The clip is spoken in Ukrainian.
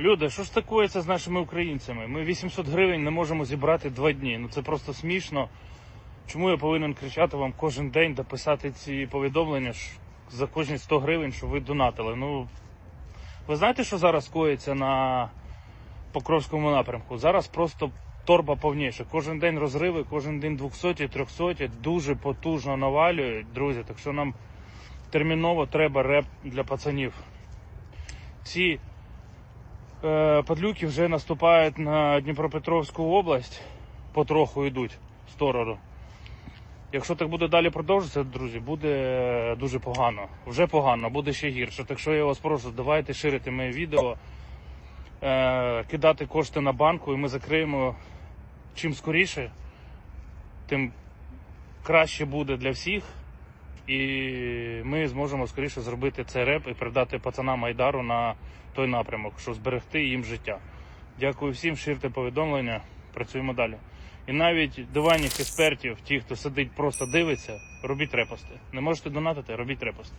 Люди, що ж такується з нашими українцями? Ми 800 гривень не можемо зібрати два дні. Ну це просто смішно. Чому я повинен кричати вам кожен день та писати ці повідомлення за кожні 100 гривень, що ви донатили? Ну ви знаєте, що зараз коїться на Покровському напрямку? Зараз просто торба повніше. Кожен день розриви, кожен день 200, 300, дуже потужно навалюють, друзі. Так що нам терміново треба реп для пацанів. Ці падлюки вже наступають на Дніпропетровську область, потроху йдуть в сторону. Якщо так буде далі продовжуватися, друзі, буде е, дуже погано. Вже погано, буде ще гірше. Так що я вас прошу, давайте ширити моє відео, е, кидати кошти на банку, і ми закриємо чим скоріше, тим краще буде для всіх. І ми зможемо скоріше зробити цей реп і передати пацанам Айдару на той напрямок, щоб зберегти їм життя. Дякую всім, ширте повідомлення, працюємо далі. І навіть диванних експертів, ті, хто сидить, просто дивиться, робіть репости. Не можете донатити, робіть репости.